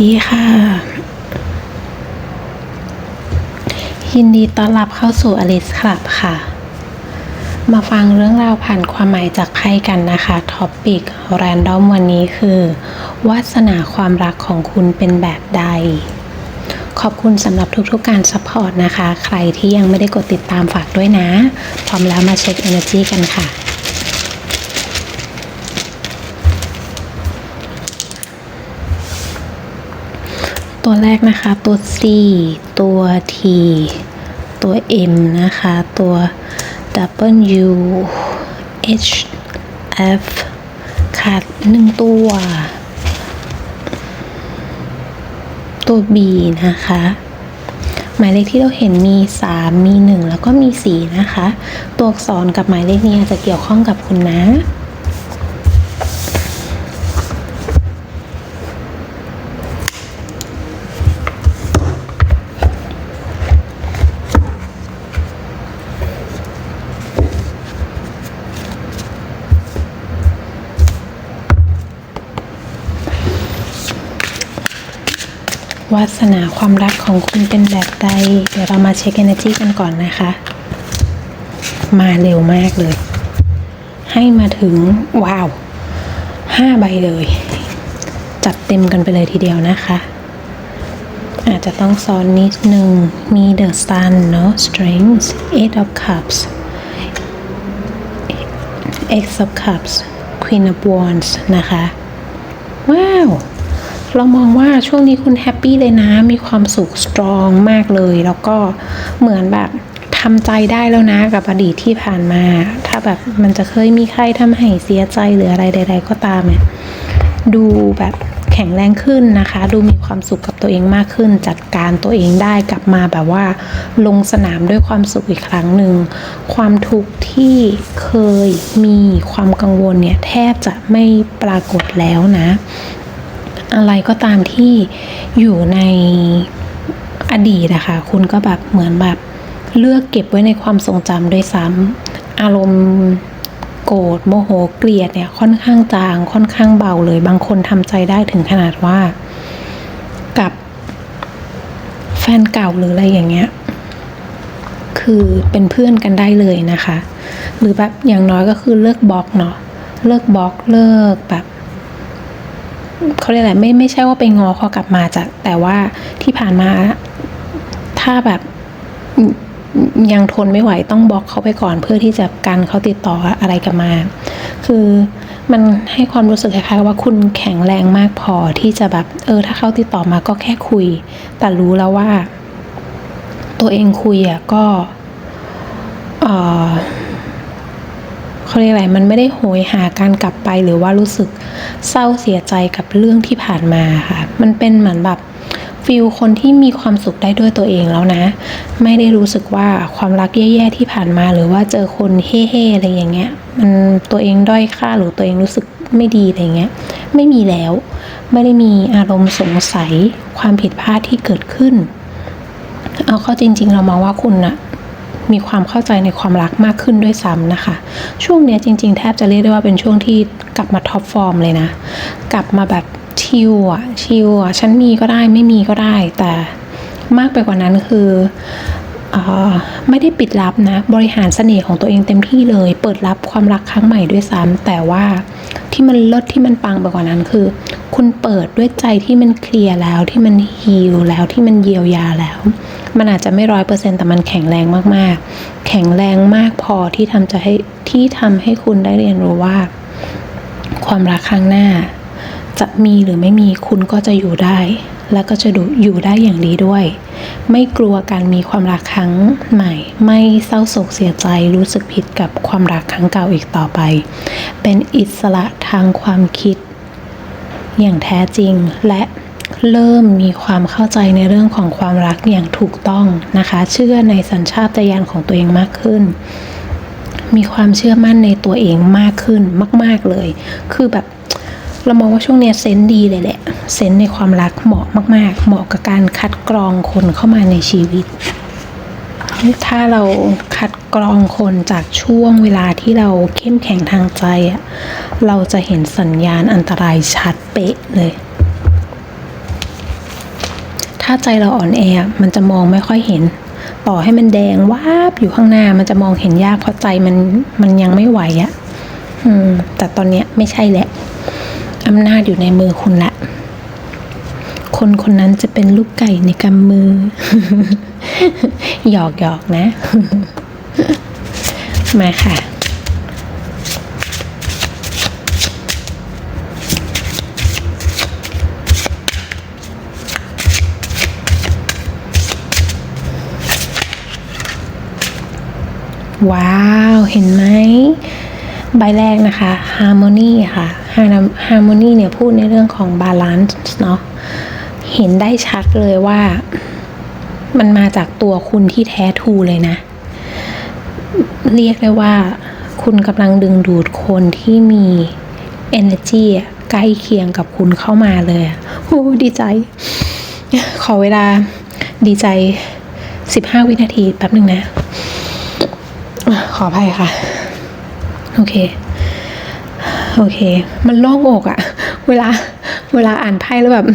ดีค่ะ ยินดีต้อนรับเข้าสู่อลิสคลับค่ะ มาฟังเรื่องราวผ่านความหมายจากไพ่กันนะคะท็อปปิกแรนดอมวันนี้คือ วาสนาความรักของคุณเป็นแบบใด ขอบคุณสำหรับทุกๆการซัพพอร์ตนะคะ ใครที่ยังไม่ได้กดติดตามฝากด้วยนะ พร้อมแล้วมาเช็ค Energy กันค่ะ ตัวแรกนะคะตัว C ตัว T ตัว M นะคะ ตัว W H F ขาดหนึ่งตัว ตัว B นะคะ หมายเลขที่เราเห็นมี 3 มี 1 แล้วก็มี 4 นะคะ ตัวอักษรกับหมายเลขนี้จะเกี่ยวข้องกับคุณนะ วาสนาความรักของคุณเป็นแบบใด เดี๋ยวเรามาเช็ค energy กันก่อนนะคะ มาเร็วมากเลย ให้มาถึง ว้าวห้าใบเลย จัดเต็มกันไปเลยทีเดียวนะคะ อาจจะต้องซ้อนนิดนึง มี the sun เนาะ strength eight of cups X of cups Queen of wands นะคะ ว้าว เรามองว่าช่วงนี้คุณแฮปปี้เลยนะ มีความสุขสตรองมากเลย แล้วก็เหมือนแบบทำใจได้แล้วนะกับอดีตที่ผ่านมา ถ้าแบบมันจะเคยมีใครทำให้เสียใจหรืออะไรใด ๆ ก็ตามเนี่ยดูแบบแข็งแรงขึ้นนะคะ ดูมีความสุขกับตัวเองมากขึ้น จัดการตัวเองได้กลับมาแบบว่าลงสนามด้วยความสุขอีกครั้งหนึ่ง ความทุกข์ที่เคยมีความกังวลเนี่ยแทบจะไม่ปรากฏแล้วนะ อะไรก็ตามที่อยู่ในอดีตนะคะคุณก็แบบเหมือนแบบเลือกเก็บไว้ในความทรงจำด้วยซ้ำอารมณ์โกรธโมโหเกลียดเนี่ยค่อนข้างจางค่อนข้างเบาเลย บางคนทำใจได้ถึงขนาดว่า กับแฟนเก่าหรืออะไรอย่างเงี้ยคือเป็นเพื่อนกันได้เลยนะคะ หรือแบบอย่างน้อยก็คือเลิกบล็อกเนาะเลิกบล็อกเลิกแบบ เขาเรียกอะไรไม่ไม่ใช่ว่าไปงอเขากลับมาจาก แต่ว่าที่ผ่านมา ถ้าแบบยังทนไม่ไหวต้องบล็อกเขาไปก่อนเพื่อที่จะกันเขาติดต่ออะไรกลับมา คือมันให้ความรู้สึกคล้ายๆว่าคุณแข็งแรงมากพอที่จะแบบ เออ ถ้าเขาติดต่อมาก็แค่คุย แต่รู้แล้วว่า ตัวเองคุยอะก็ เออ เขาเรียกอะไรมันไม่ได้โหยหาการกลับไปหรือว่ารู้สึกเศร้าเสียใจกับเรื่องที่ผ่านมาค่ะ มันเป็นเหมือนแบบฟิลคนที่มีความสุขได้ด้วยตัวเองแล้วนะ ไม่ได้รู้สึกว่าความรักแย่ๆที่ผ่านมา หรือว่าเจอคนเฮ่ๆอะไรอย่างเงี้ย มันตัวเองด้อยค่าหรือตัวเองรู้สึกไม่ดีอะไรเงี้ย ไม่มีแล้ว ไม่ได้มีอารมณ์สงสัยความผิดพลาดที่เกิดขึ้น เอาเข้าจริง ๆ เรามองว่าคุณอะ มีความเข้าใจในความรักมากขึ้นด้วยซ้ำนะคะ ช่วงนี้จริง ๆ แทบจะเรียกได้ว่าเป็นช่วงที่กลับมาท็อปฟอร์มเลยนะ กลับมาแบบชิลอะชิลอะฉันมีก็ได้ไม่มีก็ได้ แต่มากไปกว่านั้นคืออไม่ได้ปิดลับนะ บริหารเสน่ห์ของตัวเองเต็มที่เลย เปิดรับความรักครั้งใหม่ด้วยซ้ำแต่ว่าที่มันเลิศที่มันปังไปกว่านั้นคือ คุณเปิดด้วยใจที่มันเคลียร์แล้วที่มันฮีลแล้วที่มันเยียวยาแล้ว มันอาจจะไม่ร้อยเปอร์เซ็นแต่มันแข็งแรงมากๆ แข็งแรงมากพอที่ทำจะให้ที่ทำให้คุณได้เรียนรู้ว่า ความรักครั้งหน้า จะมีหรือไม่มีคุณก็จะอยู่ได้ และก็จะดูอยู่ได้อย่างดีด้วย ไม่กลัวการมีความรักครั้งใหม่ ไม่เศร้าโศกเสียใจรู้สึกผิดกับความรักครั้งเก่าอีกต่อไป เป็นอิสระทางความคิดอย่างแท้จริงและ เริ่มมีความเข้าใจในเรื่องของความรักอย่างถูกต้องนะคะ เชื่อในสัญชาตญาณของตัวเองมากขึ้น มีความเชื่อมั่นในตัวเองมากขึ้นมาก ๆเลย คือแบบเรามองว่าช่วงนี้เซนดีเลยแหละ เซนในความรักเหมาะมาก ๆ เหมาะกับการคัดกรองคนเข้ามาในชีวิต ถ้าเราคัดกรองคนจากช่วงเวลาที่เราเข้มแข็งทางใจอะเราจะเห็นสัญญาณอันตรายชัดเป๊ะเลยาใจเราอ่อนแอ มันจะมองไม่ค่อยเห็น ต่อให้มันแดงวาบอยู่ข้างหน้า มันจะมองเห็นยากเพราะใจมันมันยังไม่ไหวอะอืมแต่ตอนเนี้ยไม่ใช่แหละอำนาจอยู่ในมือคุณละ คนคนนั้นจะเป็นลูกไก่ในกำมือ หยอกหยอกนะ มาค่ะ ว้าว เห็นไหม ใบแรกนะคะ harmony ค่ะ harmony เนี่ยพูดในเรื่องของ balance เนาะ เห็นได้ชัดเลยว่า มันมาจากตัวคุณที่แท้ทูเลยนะ เรียกได้ว่า คุณกำลังดึงดูดคนที่มี energy ใกล้เคียงกับคุณเข้ามาเลยโอ้ดีใจ ขอเวลาดีใจ 15 วินาทีแป๊บหนึ่งนะ ขออภัยค่ะ โอเค โอเค มันโล่งอกอะเวลาเวลาอ่านไพ่แล้วแบบ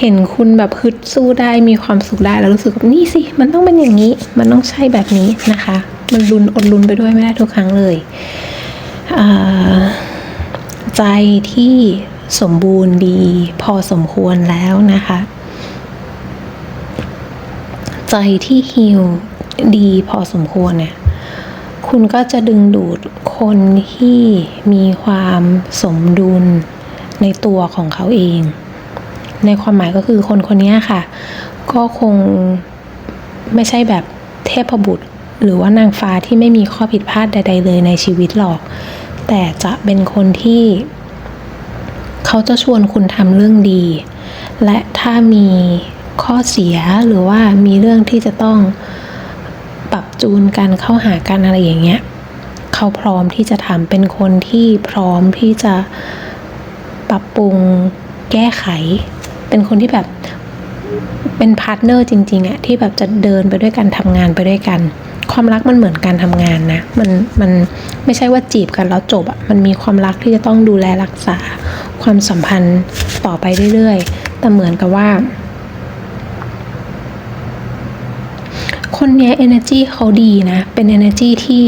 เห็นคุณแบบฮึดสู้ได้มีความสุขได้แล้วรู้สึกแบบนี่สิ มันต้องเป็นอย่างนี้ มันต้องใช่แบบนี้นะคะ มันลุนอดลุนไปด้วยไม่ได้ทุกครั้งเลยใจที่สมบูรณ์ดี พอสมควรแล้วนะคะ ใจที่ฮิลดีพอสมควรเนี่ย คุณก็จะดึงดูดคนที่มีความสมดุลในตัวของเขาเอง ในความหมายก็คือคนคนนี้ค่ะ ก็คงไม่ใช่แบบเทพบุตร หรือว่านางฟ้าที่ไม่มีข้อผิดพลาดใด ๆ เลยในชีวิตหรอก แต่จะเป็นคนที่ เขาจะชวนคุณทำเรื่องดี และถ้ามีข้อเสียหรือว่ามีเรื่องที่จะต้อง ปรับจูนกันเข้าหากันอะไรอย่างเงี้ยเขาพร้อมที่จะทำเป็นคนที่พร้อมที่จะปรับปรุงแก้ไข เป็นคนที่แบบเป็นพาร์ทเนอร์จริงๆอะที่แบบจะเดินไปด้วยกันทำงานไปด้วยกัน ความรักมันเหมือนการทำงานนะ มันมันไม่ใช่ว่าจีบกันแล้วจบอะมันมีความรักที่จะต้องดูแลรักษา ความสัมพันธ์ต่อไปเรื่อยๆ แต่เหมือนกับว่า คนเนี้ย energy เขาดีนะ เป็น energy ที่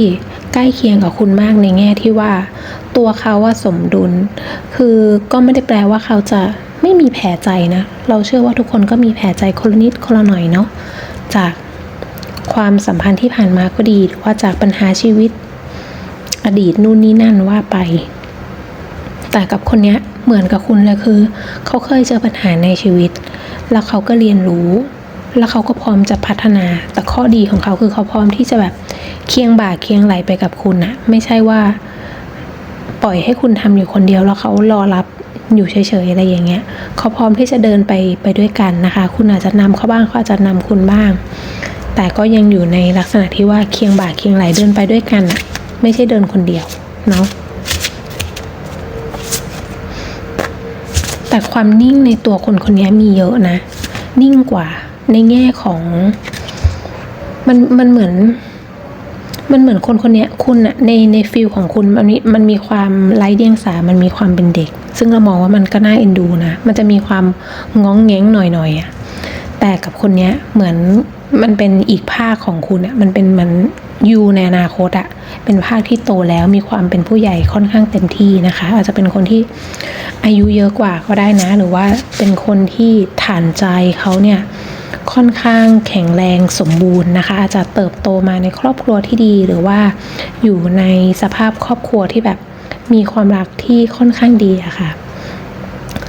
ใกล้เคียงกับคุณมากในแง่ที่ว่า ตัวเขาว่าสมดุล คือก็ไม่ได้แปลว่าเขาจะไม่มีแผลใจนะ เราเชื่อว่าทุกคนก็มีแผลใจคนละนิดคนละหน่อยเนาะจากความสัมพันธ์ที่ผ่านมาก็ดีหรือว่าจากปัญหาชีวิต อดีตนู่นนี่นั่นว่าไป แต่กับคนเนี้ยเหมือนกับคุณเลยคือ เขาเคยเจอปัญหาในชีวิต แล้วเขาก็เรียนรู้ แล้วเขาก็พร้อมจะพัฒนา แต่ข้อดีของเขาคือเขาพร้อมที่จะแบบเคียงบ่าเคียงไหลไปกับคุณนะไม่ใช่ว่า ปล่อยให้คุณทำอยู่คนเดียวแล้วเขารอรับอยู่เฉยๆอะไรอย่างเงี้ยเขาพร้อมที่จะเดินไปไปด้วยกันนะคะ คุณอาจจะนำเขาบ้างเขาอาจจะนำคุณบ้าง แต่ก็ยังอยู่ในลักษณะที่ว่าเคียงบ่าเคียงไหลเดินไปด้วยกันอะไม่ใช่เดินคนเดียวเนาะแต่ความนิ่งในตัวคนคนนี้มีเยอะนะ นิ่งกว่า ในแง่ของ มันมันเหมือน มันเหมือนคนคนนี้คุณอะในในฟิลของคุณมันมีมันมีความไร้เดียงสา มันมีความเป็นเด็ก ซึ่งเรามองว่ามันก็น่าเอ็นดูนะมันจะมีความง้องแง้งหน่อยๆอะแต่กับคนเนี้ยเหมือนมันเป็นอีกภาคของคุณอะมันเป็นเหมือนยูในอนาคตอะเป็นภาคที่โตแล้วมีความเป็นผู้ใหญ่ค่อนข้างเต็มที่นะคะ อาจจะเป็นคนที่อายุเยอะกว่าก็ได้นะ หรือว่าเป็นคนที่ฐานใจเขาเนี่ย ค่อนข้างแข็งแรงสมบูรณ์นะคะ อาจจะเติบโตมาในครอบครัวที่ดีหรือว่าอยู่ในสภาพครอบครัวที่แบบมีความรักที่ค่อนข้างดีอะค่ะ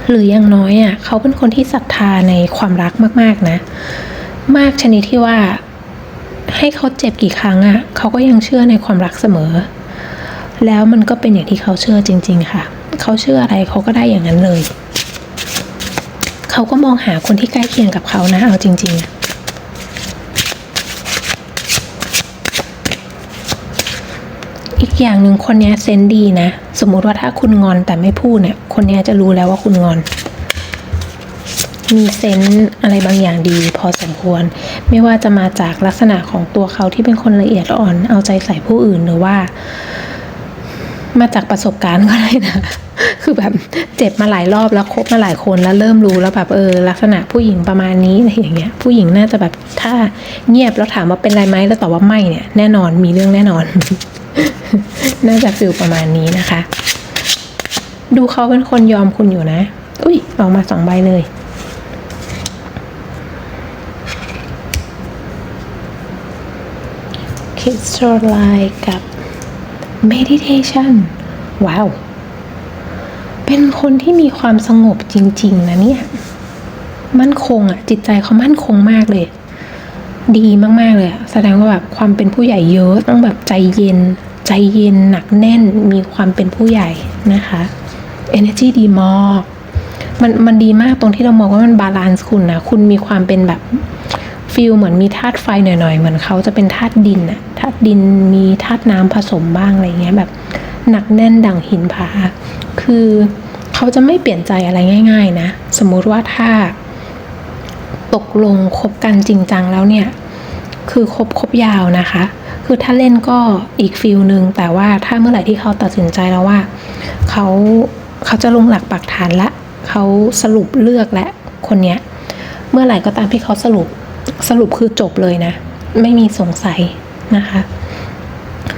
หรืออย่างน้อยอะเขาเป็นคนที่ศรัทธาในความรักมากๆนะ มากชนิดที่ว่าให้เขาเจ็บกี่ครั้งอะเขาก็ยังเชื่อในความรักเสมอ แล้วมันก็เป็นอย่างที่เขาเชื่อจริง ๆ ค่ะ เขาเชื่ออะไรเขาก็ได้อย่างนั้นเลย เขาก็มองหาคนที่ใกล้เคียงกับเขานะ เอาจริง ๆอีกอย่างหนึ่งคนเนี้ยเซนดีนะ สมมุติว่าถ้าคุณงอนแต่ไม่พูดเนี่ย คนเนี้ยจะรู้แล้วว่าคุณงอน มีเซนอะไรบางอย่างดีพอสมควร ไม่ว่าจะมาจากลักษณะของตัวเขาที่เป็นคนละเอียดอ่อน เอาใจใส่ผู้อื่นหรือว่า มาจากประสบการณ์ก็ได้นะ คือแบบเจ็บมาหลายรอบแล้วคบมาหลายคนแล้วเริ่มรู้แล้วแบบเออลักษณะผู้หญิงประมาณนี้อะไรอย่างเงี้ย ผู้หญิงน่าจะแบบถ้าเงียบแล้วถามว่าเป็นไรไหมแล้วตอบว่าไม่เนี่ยแน่นอนมีเรื่องแน่นอน น่าจะฟิลประมาณนี้นะคะ ดูเขาเป็นคนยอมคุณอยู่นะ อุ้ยออกมาสองใบเลยคิดโซไลกับ meditation ว้าว เป็นคนที่มีความสงบจริง ๆ นะเนี่ย มั่นคงอะจิตใจเขามั่นคงมากเลย ดีมากๆเลยแสดงว่าแบบความเป็นผู้ใหญ่เยอะต้องแบบใจเย็น ใจเย็นหนักแน่นมีความเป็นผู้ใหญ่นะคะ energy ดีมากมันมันดีมากตรงที่เรามองว่ามันบาลานซ์คุณนะคุณมีความเป็นแบบฟิลเหมือนมีธาตุไฟหน่อยๆ เหมือนเขาจะเป็นธาตุดินอะธาตุดินมีธาตุน้ำผสมบ้างอะไรเงี้ยแบบหนักแน่นดั่งหินผาคือ เขาจะไม่เปลี่ยนใจอะไรง่าย ๆ นะ สมมุติว่าถ้า ตกลงคบกันจริงจังแล้วเนี่ย คือคบคบยาวนะคะ คือถ้าเล่นก็อีกฟิลหนึ่งแต่ว่าถ้าเมื่อไหร่ที่เขาตัดสินใจแล้วว่าเขาเขาจะลงหลักปักฐานละเขาสรุปเลือกและคนเนี้ยเมื่อไหร่ก็ตามที่เขาสรุปสรุปคือจบเลยนะ ไม่มีสงสัยนะคะ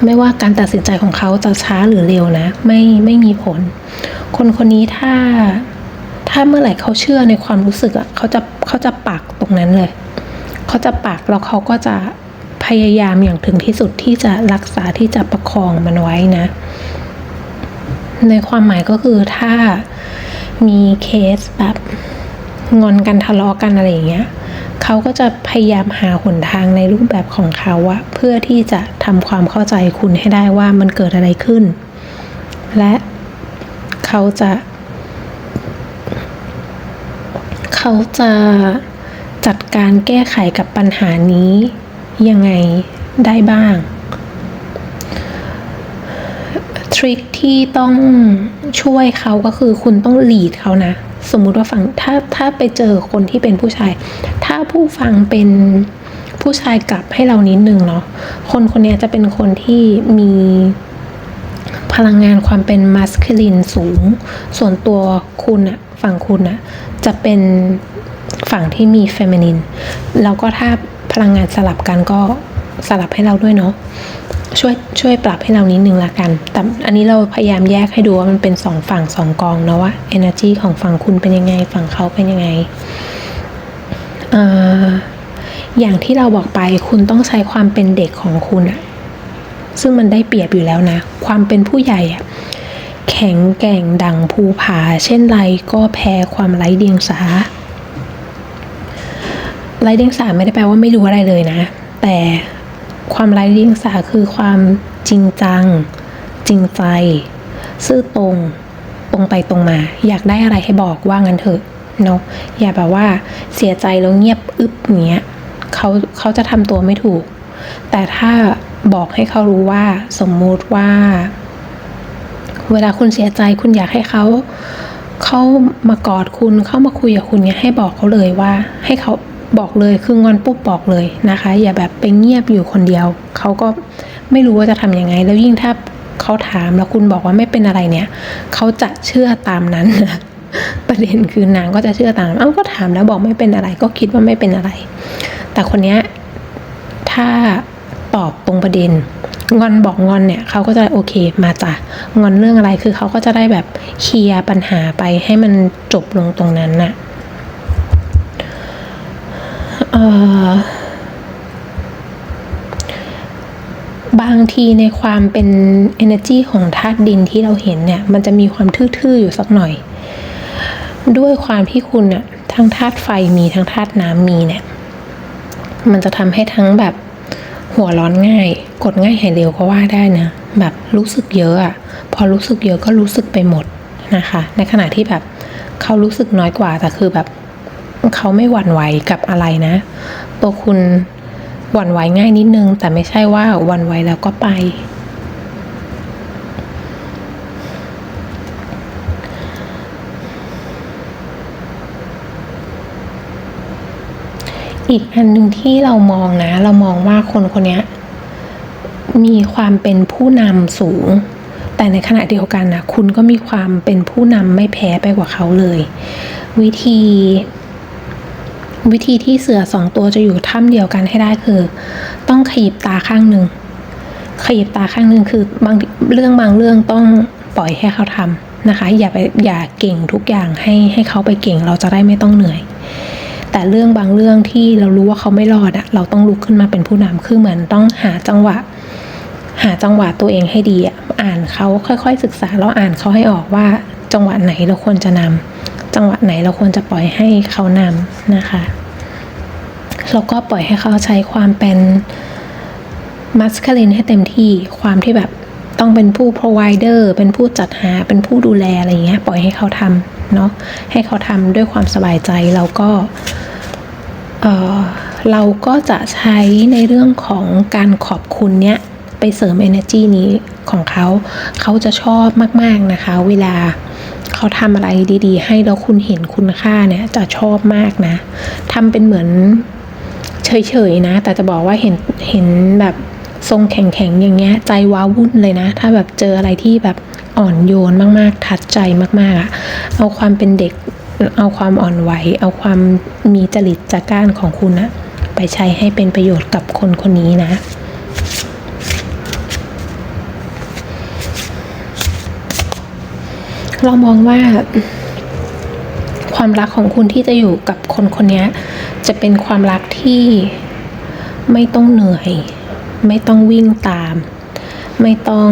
ไม่ว่าการตัดสินใจของเขาจะช้าหรือเร็วนะ ไม่ไม่มีผล คนคนนี้ถ้าถ้าเมื่อไหร่เขาเชื่อในความรู้สึกอะ่ะเขาจะเขาจะปักตรงนั้นเลย เขาจะปักแล้วเขาก็จะพยายามอย่างถึงที่สุดที่จะรักษาที่จะประคองมันไว้นะ ในความหมายก็คือถ้ามีเคสแบบงอนกันทะเลาะกันอะไรอย่างเงี้ย เขาก็จะพยายามหาหนทางในรูปแบบของเขาอะเพื่อที่จะทำความเข้าใจคุณให้ได้ว่ามันเกิดอะไรขึ้น และเขาจะ เขาจะจัดการแก้ไขกับปัญหานี้ยังไงได้บ้าง ทริคที่ต้องช่วยเขาก็คือคุณต้องหลีดเขานะ สมมุติว่าฟังถ้าถ้าไปเจอคนที่เป็นผู้ชาย ถ้าผู้ฟังเป็นผู้ชายกลับให้เรานิดนึงเนาะคนคนนี้จะเป็นคนที่มีพลังงานความเป็นมัสคิลินสูง ส่วนตัวคุณอะฝั่งคุณอะจะเป็นฝั่งที่มีเฟมินิน แล้วก็ถ้าพลังงานสลับกันก็สลับให้เราด้วยเนาะ ช่วยช่วยปรับให้เรานิดนึงละกัน แต่อันนี้เราพยายามแยกให้ดูว่ามันเป็นสองฝั่งสองกองนะว่า energy ของฝั่งคุณเป็นยังไง ฝั่งเขาเป็นยังไงเอ่ออย่างที่เราบอกไปคุณต้องใช้ความเป็นเด็กของคุณอะซึ่งมันได้เปรียบอยู่แล้วนะ ความเป็นผู้ใหญ่อะแข็งแกร่งดังภูผา เช่นไรก็แพ้ความไร้เดียงสาไร้เดียงสาไม่ได้แปลว่าไม่รู้อะไรเลยนะ แต่ ความไร้เดียงสาคือความจริงจัง จริงใจ ซื่อตรง ตรงไปตรงมา อยากได้อะไรให้บอกว่างั้นเถอะเนาะอย่าแบบว่าเสียใจแล้วเงียบอึบเงี้ยเขาเขาจะทำตัวไม่ถูก แต่ถ้าบอกให้เขารู้ว่าสมมุติว่า เวลาคุณเสียใจคุณอยากให้เขา เขามากอดคุณเข้ามาคุยกับคุณเนี่ยให้บอกเขาเลยว่า ให้เขา บอกเลยคืองอนปุ๊บบอกเลยนะคะ อย่าแบบไปเงียบอยู่คนเดียว เขาก็ไม่รู้ว่าจะทำยังไง แล้วยิ่งถ้าเขาถามแล้วคุณบอกว่าไม่เป็นอะไรเนี่ย เขาจะเชื่อตามนั้นนะประเด็นคือนางก็จะเชื่อตาม เอ้าก็ถามแล้วบอกไม่เป็นอะไร ก็คิดว่าไม่เป็นอะไร แต่คนเนี้ยถ้าตอบตรงประเด็น งอนบอกงอนเนี่ยเขาก็จะโอเคมาจ้ะงอนเรื่องอะไรคือเขาก็จะได้แบบเคลียร์ปัญหาไปให้มันจบลงตรงนั้นน่ะเอ่อ บางทีในความเป็น energy ของธาตุดินที่เราเห็นเนี่ย มันจะมีความทื่อๆ อยู่สักหน่อย ด้วยความที่คุณน่ะทั้งธาตุไฟมีทั้งธาตุน้ำมีเนี่ย มันจะทำให้ทั้งแบบหัวร้อนง่าย กดง่ายหายเร็วก็ว่าได้นะ แบบรู้สึกเยอะอะพอรู้สึกเยอะก็รู้สึกไปหมดนะคะ ในขณะที่แบบเขารู้สึกน้อยกว่าแต่คือแบบ เขาไม่หวั่นไหวกับอะไรนะ ตัวคุณหวั่นไหวง่ายนิดนึง แต่ไม่ใช่ว่าหวั่นไหวแล้วก็ไป อีกอันหนึ่งที่เรามองนะ เรามองว่าคนคนนี้มีความเป็นผู้นำสูง แต่ในขณะเดียวกันนะคุณก็มีความเป็นผู้นำไม่แพ้ไปกว่าเขาเลย วิธี วิธีที่เสือสองตัวจะอยู่ถ้ำเดียวกันให้ได้คือ ต้องขยิบตาข้างหนึ่งขยิบตาข้างหนึ่งคือบางเรื่องบางเรื่องต้องปล่อยให้เขาทำนะคะ อย่าไปอย่าเก่งทุกอย่างให้ให้เขาไปเก่งเราจะได้ไม่ต้องเหนื่อย แต่เรื่องบางเรื่องที่เรารู้ว่าเขาไม่รอดอะเราต้องลุกขึ้นมาเป็นผู้นำคือเหมือนต้องหาจังหวะ หาจังหวะตัวเองให้ดีอะอ่านเขาค่อยๆ ศึกษาแล้วอ่านเขาให้ออกว่าจังหวะไหนเราควรจะนำ จังหวะไหนเราควรจะปล่อยให้เขานำนะคะแล้วก็ปล่อยให้เขาใช้ความเป็นมัสค l ลินให้เต็มที่ความที่แบบต้องเป็นผู้ provider เป็นผู้จัดหาเป็นผู้ดูแลอะไรอย่างเงี้ยปล่อยให้เขาทำเนาะให้เขาทำด้วยความสบายใจแล้วก็เออเราก็จะใช้ในเรื่องของการขอบคุณเนี้ยไปเสริม energy นี้ของเขา เขาจะชอบมาก ๆ นะคะ เวลา เขาทำอะไรดี ๆ ให้แล้วคุณเห็นคุณค่าเนี่ยจะชอบมากนะทำเป็นเหมือนเฉยๆนะ แต่จะบอกว่าเห็นเห็นแบบทรงแข็งๆอย่างเงี้ย ใจว้าวุ่นเลยนะ ถ้าแบบเจออะไรที่แบบอ่อนโยนมากๆ ทัดใจมากๆอะเอาความเป็นเด็กเอาความอ่อนไหว เอาความมีจริตจักร้านของคุณนะไปใช้ให้เป็นประโยชน์กับคนคนนี้นะ เรามองว่าความรักของคุณที่จะอยู่กับคนคนนี้จะเป็นความรักที่ไม่ต้องเหนื่อย ไม่ต้องวิ่งตาม ไม่ต้อง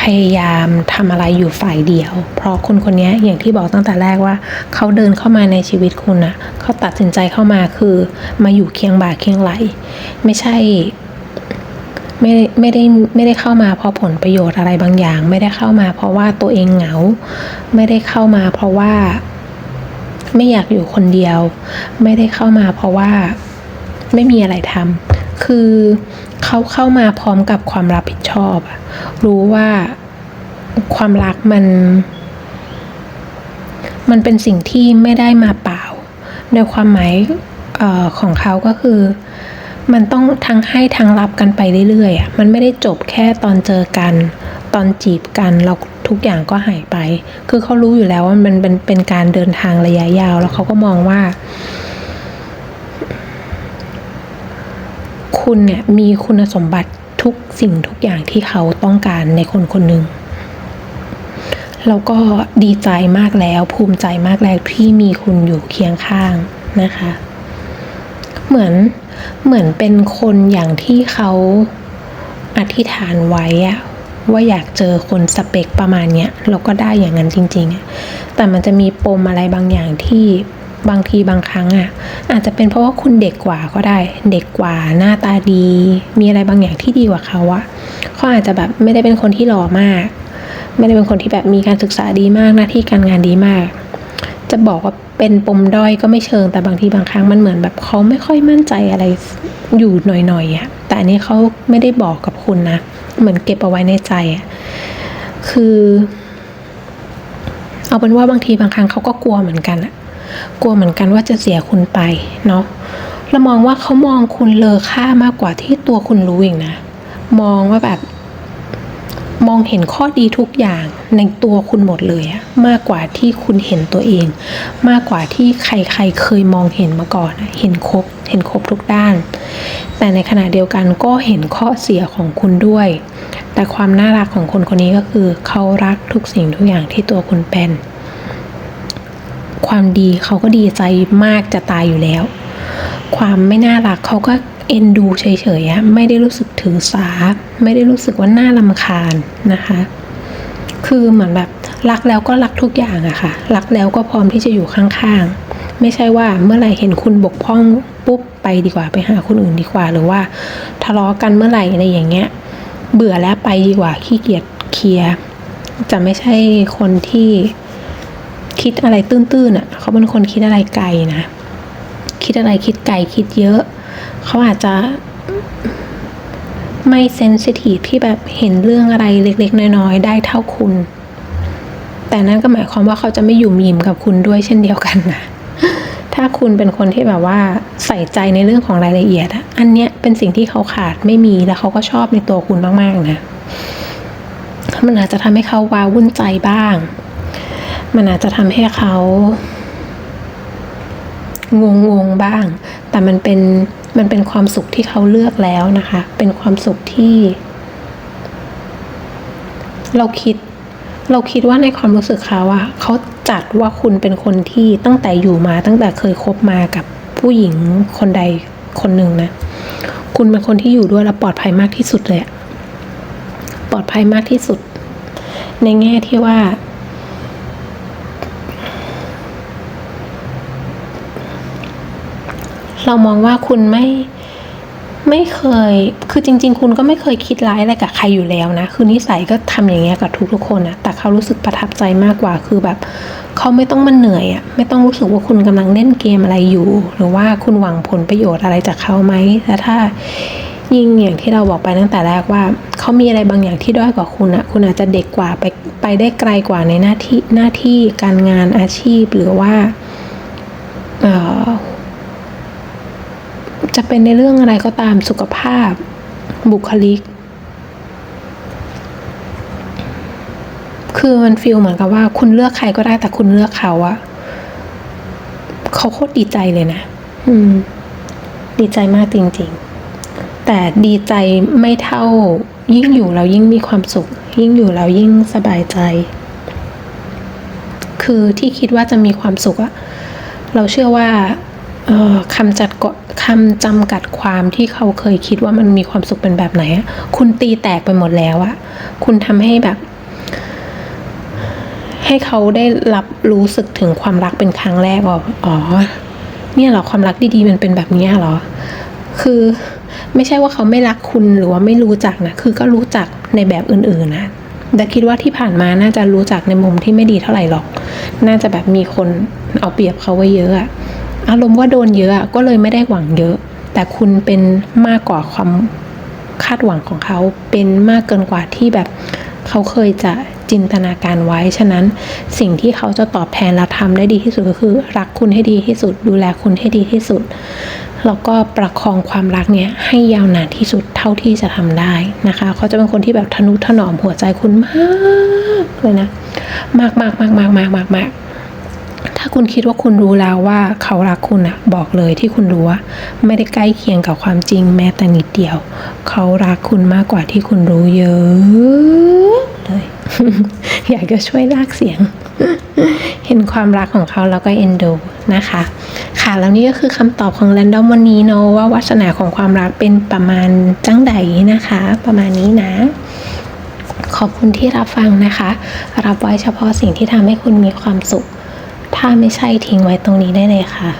พยายามทำอะไรอยู่ฝ่ายเดียว เพราะคนคนนี้อย่างที่บอกตั้งแต่แรกว่า เขาเดินเข้ามาในชีวิตคุณนะเขาตัดสินใจเข้ามาคือมาอยู่เคียงบ่าเคียงไหล ไม่ใช่ ไม่ไม่ได้ไม่ได้เข้ามาเพราะผลประโยชน์อะไรบางอย่าง ไม่ได้เข้ามาเพราะว่าตัวเองเหงา ไม่ได้เข้ามาเพราะว่าไม่อยากอยู่คนเดียว ไม่ได้เข้ามาเพราะว่าไม่มีอะไรทำคือเขาเข้ามาพร้อมกับความรับผิดชอบ รู้ว่าความรักมัน มันเป็นสิ่งที่ไม่ได้มาเปล่า ในความหมายออของเขาก็คือ มันต้องทั้งให้ทั้งรับกันไปเรื่อยๆอะมันไม่ได้จบแค่ตอนเจอกัน ตอนจีบกันเราทุกอย่างก็หายไป คือเขารู้อยู่แล้วว่ามันเป็นเป็นการเดินทางระยะยาว แล้วเขาก็มองว่า คุณเนี่ยมีคุณสมบัติทุกสิ่งทุกอย่างที่เขาต้องการในคนคนหนึ่งแล้วก็ดีใจมากแล้วภูมิใจมากแล้วที่มีคุณอยู่เคียงข้างนะคะ เหมือนเหมือนเป็นคนอย่างที่เขาอธิษฐานไว้อะว่าอยากเจอคนสเปคประมาณเนี้ยแล้วก็ได้อย่างนั้นจริงๆอะแต่มันจะมีปมอะไรบางอย่างที่บางทีบางครั้งอะอาจจะเป็นเพราะว่าคุณเด็กกว่าก็ได้ เด็กกว่าหน้าตาดี มีอะไรบางอย่างที่ดีกว่าเขาอะเขาอาจจะแบบไม่ได้เป็นคนที่หล่อมาก ไม่ได้เป็นคนที่แบบมีการศึกษาดีมากหน้าที่การงานดีมาก จะบอกว่าเป็นปมด้อยก็ไม่เชิง แต่บางทีบางครั้งมันเหมือนแบบเขาไม่ค่อยมั่นใจอะไรอยู่หน่อยๆอะแต่อันนี้เขาไม่ได้บอกกับคุณนะ เหมือนเก็บเอาไว้ในใจอะคือ เอาเป็นว่าบางทีบางครั้งเขาก็กลัวเหมือนกันอะกลัวเหมือนกันว่าจะเสียคุณไปเนาะเรามองว่าเขามองคุณเลอค่ามากกว่าที่ตัวคุณรู้อีกนะ มองว่าแบบ มองเห็นข้อดีทุกอย่างในตัวคุณหมดเลยอะมากกว่าที่คุณเห็นตัวเอง มากกว่าที่ใครๆเคยมองเห็นมาก่อน เห็นครบ เห็นครบทุกด้าน แต่ในขณะเดียวกันก็เห็นข้อเสียของคุณด้วย แต่ความน่ารักของคนคนนี้ก็คือ เขารักทุกสิ่งทุกอย่างที่ตัวคุณเป็น ความดีเขาก็ดีใจมากจะตายอยู่แล้ว ความไม่น่ารักเขาก็ เอ็นดูเฉยๆไม่ได้รู้สึกถือสา ไม่ได้รู้สึกว่าน่าลำคาญนะคะ คือเหมือนแบบรักแล้วก็รักทุกอย่างอะค่ะ รักแล้วก็พร้อมที่จะอยู่ข้างๆ ไม่ใช่ว่าเมื่อไหร่เห็นคุณบกพร่องปุ๊บไปดีกว่าไปหาคนอื่นดีกว่า หรือว่าทะเลาะกันเมื่อไหร่อะไรอย่างเงี้ย เบื่อแล้วไปดีกว่าขี้เกียจเคลียร์จะไม่ใช่คนที่คิดอะไรตื้นๆอะเขาเป็นคนคิดอะไรไกลนะ คิดอะไรคิดไกลคิดเยอะ เขาอาจจะไม่เซนซิทีฟที่แบบเห็นเรื่องอะไรเล็ก ๆ น้อย ๆ ได้เท่าคุณ แต่นั่นก็หมายความว่าเขาจะไม่อยู่มีมกับคุณด้วยเช่นเดียวกันนะ ถ้าคุณเป็นคนที่แบบว่าใส่ใจในเรื่องของรายละเอียดอะอันเนี้ยเป็นสิ่งที่เขาขาดไม่มีแล้วเขาก็ชอบในตัวคุณมากๆนะ มันอาจจะทำให้เขาว้าวุ่นใจบ้าง มันอาจจะทำให้เขางงๆบ้าง แต่มันเป็น มันเป็นความสุขที่เขาเลือกแล้วนะคะ เป็นความสุขที่ เราคิด เราคิดว่าในความรู้สึกเขาอะเขาจัดว่าคุณเป็นคนที่ตั้งแต่อยู่มา ตั้งแต่เคยคบมากับผู้หญิงคนใดคนหนึ่งนะ คุณเป็นคนที่อยู่ด้วยแล้วปลอดภัยมากที่สุดเลย ปลอดภัยมากที่สุด ในแง่ที่ว่า เรามองว่าคุณไม่ไม่เคย คือจริง ๆ คุณก็ไม่เคยคิดร้ายอะไรกับใครอยู่แล้วนะ คือนิสัยก็ทำอย่างเงี้ยกับทุกๆคนนะแต่เขารู้สึกประทับใจมากกว่า คือแบบเขาไม่ต้องมาเหนื่อยอะ่ะ ไม่ต้องรู้สึกว่าคุณกำลังเล่นเกมอะไรอยู่ หรือว่าคุณหวังผลประโยชน์อะไรจากเขาไหมแต่ถ้ายิ่งอย่างที่เราบอกไปตั้งแต่แรกว่าเขามีอะไรบางอย่างที่ด้อยกว่าคุณอะคุณอาจจะเด็กกว่าไปไปได้ไกลกว่าในหน้าที่หน้าที่การงานอาชีพหรือว่าเอ่อ จะเป็นในเรื่องอะไรก็ตามสุขภาพ บุคลิก คือมันฟีลเหมือนกับว่า คุณเลือกใครก็ได้แต่คุณเลือกเขาอะเขาโคตรดีใจเลยนะ อืม ดีใจมากจริง ๆ แต่ดีใจไม่เท่า ยิ่งอยู่แล้วยิ่งมีความสุข ยิ่งอยู่แล้วยิ่งสบายใจ คือที่คิดว่าจะมีความสุขอะเราเชื่อว่าเอ่อ คำจัดกคำจำกัดความที่เขาเคยคิดว่ามันมีความสุขเป็นแบบไหนคุณตีแตกไปหมดแล้วอะคุณทำให้แบบ ให้เขาได้รับรู้สึกถึงความรักเป็นครั้งแรกว่าอ๋อ เนี่ยเหรอความรักดีๆมันเป็นแบบนี้เหรอ คือไม่ใช่ว่าเขาไม่รักคุณหรือว่าไม่รู้จักนะคือก็รู้จักในแบบอื่นๆนะแต่คิดว่าที่ผ่านมาน่าจะรู้จักในมุมที่ไม่ดีเท่าไหร่หรอก น่าจะแบบมีคนเอาเปรียบเขาไว้เยอะอะ อารมณ์ว่าโดนเยอะก็เลยไม่ได้หวังเยอะ แต่คุณเป็นมากกว่าความคาดหวังของเขาเป็นมากเกินกว่าที่แบบเขาเคยจะจินตนาการไว้ ฉะนั้นสิ่งที่เขาจะตอบแทนและทำได้ดีที่สุดก็คือ รักคุณให้ดีที่สุด ดูแลคุณให้ดีที่สุด แล้วก็ประคองความรักเนี้ยให้ยาวนานที่สุดเท่าที่จะทำได้นะคะ เขาจะเป็นคนที่แบบทนุถนอมหัวใจคุณมากเลยนะ มากมากมากมากมากมากมากาคุณคิดว่าคุณรู้แล้วว่าเขารักคุณอะบอกเลยที่คุณรู้ว่าไม่ได้ใกล้เคียงกับความจริงแม้แต่นิดเดียว เขารักคุณมากกว่าที่คุณรู้เยอะเลย อยากจะช่วยลากเสียง เห็นความรักของเขาแล้วก็เอ็นดูนะคะ ค่ะแล้วนี่ก็คือคำตอบของแรนดอมวันนี้เนาะว่าวัสนาของความรักเป็นประมาณจังใดนะคะ ประมาณนี้นะขอบคุณที่รับฟังนะคะ รับไว้เฉพาะสิ่งที่ทำให้คุณมีความสุข ถ้าไม่ใช่ทิ้งไว้ตรงนี้ได้เลยค่ะ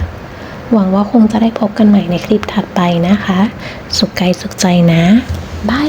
หวังว่าคงจะได้พบกันใหม่ในคลิปถัดไปนะคะ สุขกายสุขใจนะบาย